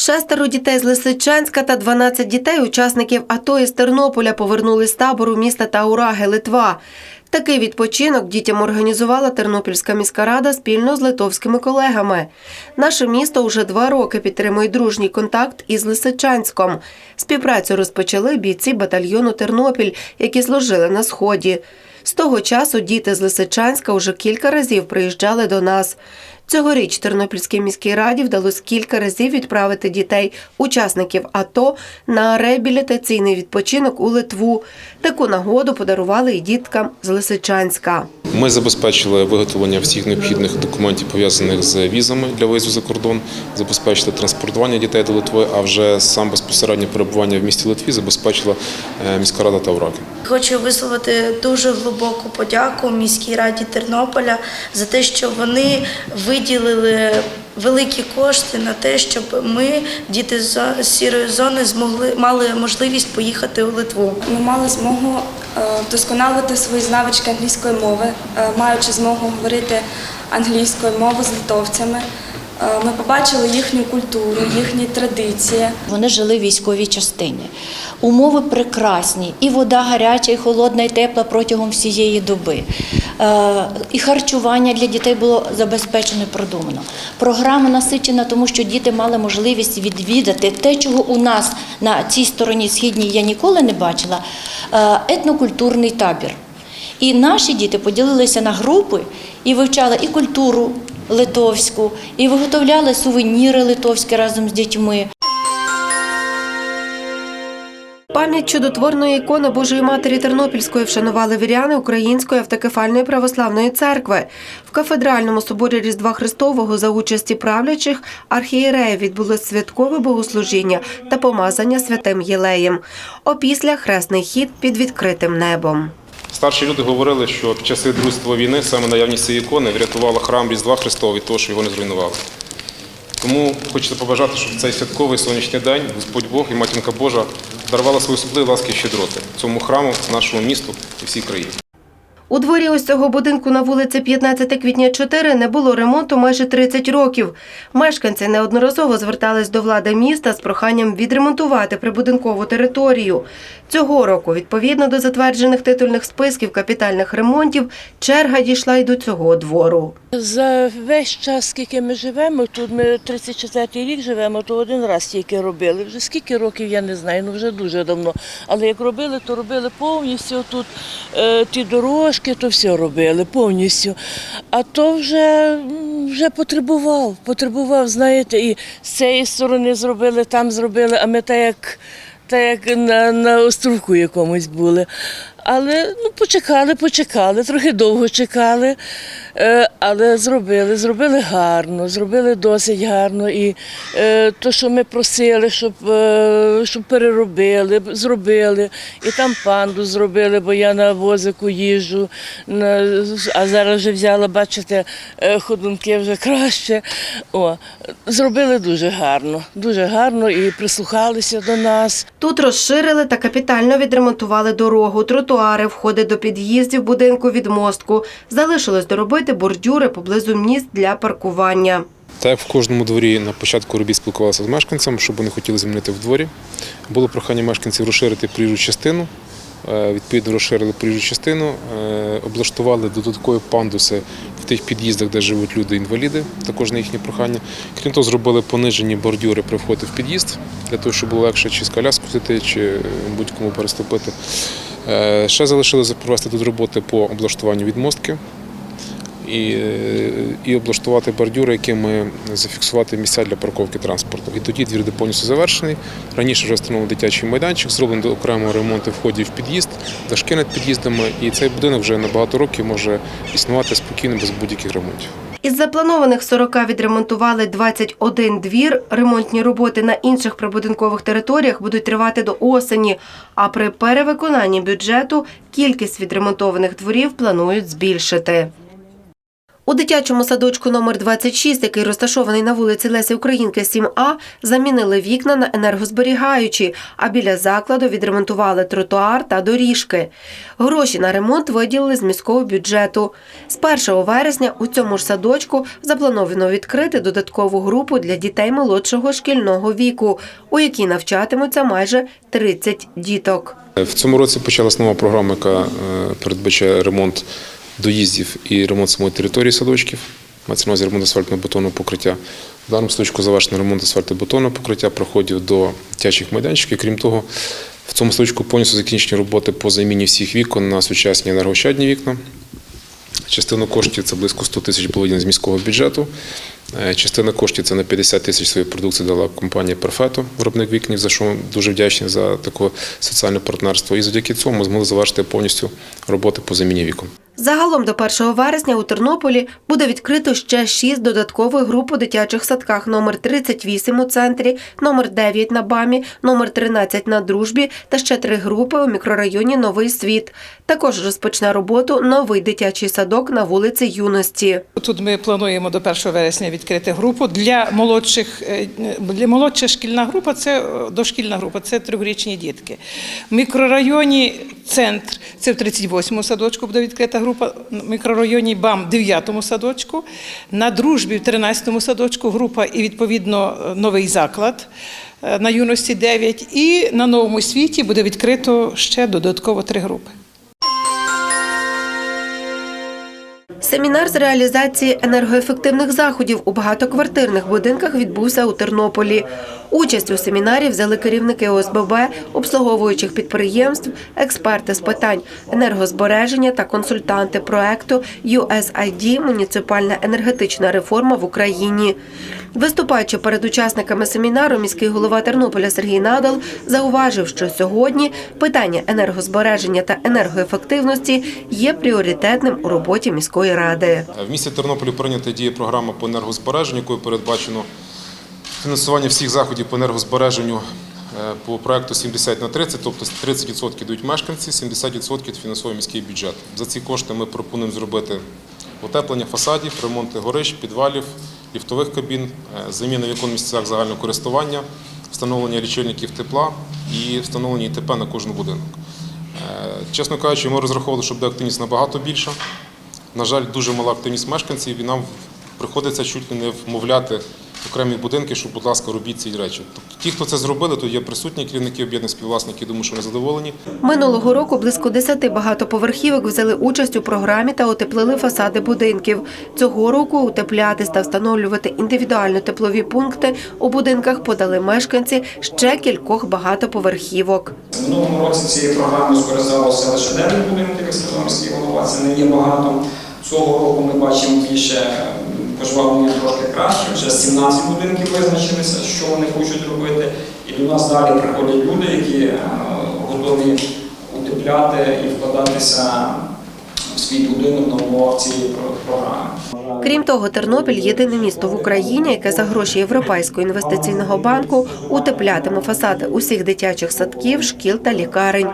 Шестеро дітей з Лисичанська та 12 дітей, учасників АТО із Тернополя, повернулись з табору міста Таураги, Литва. Такий відпочинок дітям організувала Тернопільська міська рада спільно з литовськими колегами. Наше місто уже два роки підтримує дружній контакт із Лисичанськом. Співпрацю розпочали бійці батальйону Тернопіль, які служили на сході. З того часу діти з Лисичанська уже кілька разів приїжджали до нас. Цьогоріч Тернопільській міській раді вдалося кілька разів відправити дітей, учасників АТО, на реабілітаційний відпочинок у Литву. Таку нагоду подарували і діткам з Лисичанська. Ми забезпечили виготовлення всіх необхідних документів пов'язаних з візами для виїзду за кордон, забезпечили транспортування дітей до Литви, а вже сам безпосереднє перебування в місті Литві забезпечила е, міська рада Тавраки. Хочу висловити дуже глибоку подяку міській раді Тернополя за те, що вони виділили великі кошти на те, щоб ми, діти з сірої зони, змогли мали можливість поїхати у Литву. Ми мали змогу е, вдосконалити свої навички англійської мови, е, маючи змогу говорити англійською мовою з литовцями. Е, Ми побачили їхню культуру, їхні традиції. Вони жили в військовій частині. Умови прекрасні, і вода гаряча, і холодна, і тепла протягом всієї доби. Е, І харчування для дітей було забезпечено і продумано. Програма насичена, тому що діти мали можливість відвідати те, чого у нас на цій стороні східній я ніколи не бачила е, етнокультурний табір. І наші діти поділилися на групи і вивчали і культуру литовську, і виготовляли сувеніри литовські разом з дітьми. Пам'ять чудотворної ікони Божої Матері Тернопільської вшанували віряни Української автокефальної православної церкви. В кафедральному соборі Різдва Христового за участі правлячих архієреїв відбулось святкове богослужіння та помазання святим Єлеєм. Опісля хресний хід під відкритим небом. Старші люди говорили, що під часи друзства війни саме наявність цієї ікони врятувала храм Різдва Христова від того, що його не зруйнували. Тому хочеться побажати, щоб цей святковий сонячний день Господь Бог і Матінка Божа дарувала свої особливі ласки і щедроти цьому храму, нашому місту і всій країні. У дворі ось цього будинку на вулиці 15 квітня 4 не було ремонту майже 30 років. Мешканці неодноразово звертались до влади міста з проханням відремонтувати прибудинкову територію. Цього року, відповідно до затверджених титульних списків капітальних ремонтів, черга дійшла й до цього двору. За весь час, скільки ми живемо, тут ми 34-й рік живемо, то один раз тільки робили. Вже скільки років я не знаю, ну вже дуже давно. Але як робили, то робили повністю тут е, ті дорожки, то все робили повністю. А то вже, вже потребував, потребував, знаєте, і з цієї сторони зробили, там зробили, а ми так як. Та як на, на островку якомусь були. Але ну, почекали, почекали, трохи довго чекали, е, але зробили, зробили гарно, зробили досить гарно. І е, то, що ми просили, щоб, е, щоб переробили, зробили. І там панду зробили, бо я на возику їжджу, а зараз вже взяла, бачите, ходунки вже краще. О, зробили дуже гарно, дуже гарно і прислухалися до нас. Тут розширили та капітально відремонтували дорогу, тротуари, входи до під'їздів будинку від мостку. Залишилось доробити бордюри поблизу місць для паркування. Так в кожному дворі на початку робіт спілкувалися з мешканцями, щоб вони хотіли змінити в дворі. Було прохання мешканців розширити проїжджу частину. Е, Відповідно, розширили проїжджу частину, е, облаштували додаткові пандуси в тих під'їздах, де живуть люди-інваліди, також на їхнє прохання. Крім того, зробили понижені бордюри при вході в під'їзд, для того, щоб було легше чи з коляску зайти, чи будь-кому переступити. Е, Ще залишилося провести тут роботи по облаштуванню відмостки і, і облаштувати бордюри, якими зафіксувати місця для парковки транспорту. І тоді двір буде повністю завершений. Раніше вже встановлений дитячий майданчик, зроблено окремо ремонти входів в під'їзд, дошки над під'їздами, і цей будинок вже на багато років може існувати спокійно без будь-яких ремонтів. Із запланованих 40 відремонтували 21 двір. Ремонтні роботи на інших прибудинкових територіях будуть тривати до осені. А при перевиконанні бюджету кількість відремонтованих дворів планують збільшити. У дитячому садочку номер 26, який розташований на вулиці Лесі Українки, 7А, замінили вікна на енергозберігаючі, а біля закладу відремонтували тротуар та доріжки. Гроші на ремонт виділили з міського бюджету. З 1 вересня у цьому ж садочку заплановано відкрити додаткову групу для дітей молодшого шкільного віку, у якій навчатимуться майже 30 діток. В цьому році почалась нова програма, яка е, передбачає ремонт доїздів і ремонт самої території садочків. Мається на увазі ремонт асфальтно-бетонного покриття. В даному садочку завершено ремонт асфальто-бетонного покриття, проходів до дитячих майданчиків. Крім того, в цьому садочку повністю закінчені роботи по заміні всіх вікон на сучасні енергощадні вікна. Частину коштів це близько 100 тисяч було з міського бюджету. Е, Частина коштів це на 50 тисяч своєї продукції дала компанія Перфето, виробник вікнів, за що ми дуже вдячні за таке соціальне партнерство. І завдяки цьому ми змогли завершити повністю роботи по заміні вікон. Загалом до 1 вересня у Тернополі буде відкрито ще 6 додаткових груп у дитячих садках номер 38 у центрі, номер 9 на БАМі, номер 13 на Дружбі та ще три групи у мікрорайоні Новий Світ. Також розпочне роботу новий дитячий садок на вулиці Юності. Тут ми плануємо до 1 вересня відкрити групу для молодших. е, Для молодша шкільна група це е, дошкільна група, це трьохрічні дітки. В мікрорайоні центр це в 38-му садочку буде відкрита група. В мікрорайоні БАМ в 9-му садочку. На дружбі в 13-му садочку група і відповідно е, новий заклад. е, На юності 9 і на новому світі буде відкрито ще додатково три групи. Семінар з реалізації енергоефективних заходів у багатоквартирних будинках відбувся у Тернополі. Участь у семінарі взяли керівники ОСББ, обслуговуючих підприємств, експерти з питань енергозбереження та консультанти проекту USID Муніципальна енергетична реформа в Україні. Виступаючи перед учасниками семінару, міський голова Тернополя Сергій Надал зауважив, що сьогодні питання енергозбереження та енергоефективності є пріоритетним у роботі міської ради. В місті Тернополі прийнята діє програма по енергозбереженню, якою передбачено фінансування всіх заходів по енергозбереженню е, по проекту 70 на 30, тобто 30% дають мешканці, 70% фінансує міський бюджет. За ці кошти ми пропонуємо зробити утеплення фасадів, ремонти горищ, підвалів, ліфтових кабін, е, заміна вікон в місцях загального користування, встановлення лічильників тепла і встановлення ІТП на кожен будинок. Е, Чесно кажучи, ми розраховували, що буде активність набагато більша. На жаль, дуже мала активність мешканців, і нам приходиться чуть ли не вмовляти окремі будинки, що, будь ласка, робіть ці речі. Тобто ті, хто це зробили, то є присутні керівники об'єднаних співвласників, думаю, що вони задоволені. Минулого року близько 10 багатоповерхівок взяли участь у програмі та утеплили фасади будинків. Цього року утеплятись та встановлювати індивідуально теплові пункти у будинках подали мешканці ще кількох багатоповерхівок. В минулому році цією програмою скористалося лише 9 будинків, як сказав міський голова, це не є багато. Цього року ми бачимо більше пожвавлення трошки краще. Вже 17 будинків визначилися, що вони хочуть робити. І до нас далі приходять люди, які е, готові утепляти і вкладатися в свій будинок на умовах цієї програми. Крім того, Тернопіль єдине місто в Україні, яке за гроші Європейського інвестиційного банку утеплятиме фасади усіх дитячих садків, шкіл та лікарень.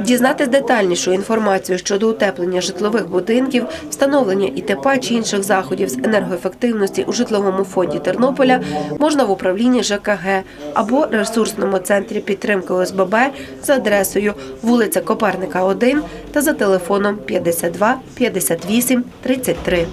Дізнатись детальнішу інформацію щодо утеплення житлових будинків, встановлення ІТП чи інших заходів з енергоефективності у житловому фонді Тернополя можна в управлінні ЖКГ або ресурсному центрі підтримки ОСББ за адресою вулиця Коперника, 1 та за телефоном 52 58 33.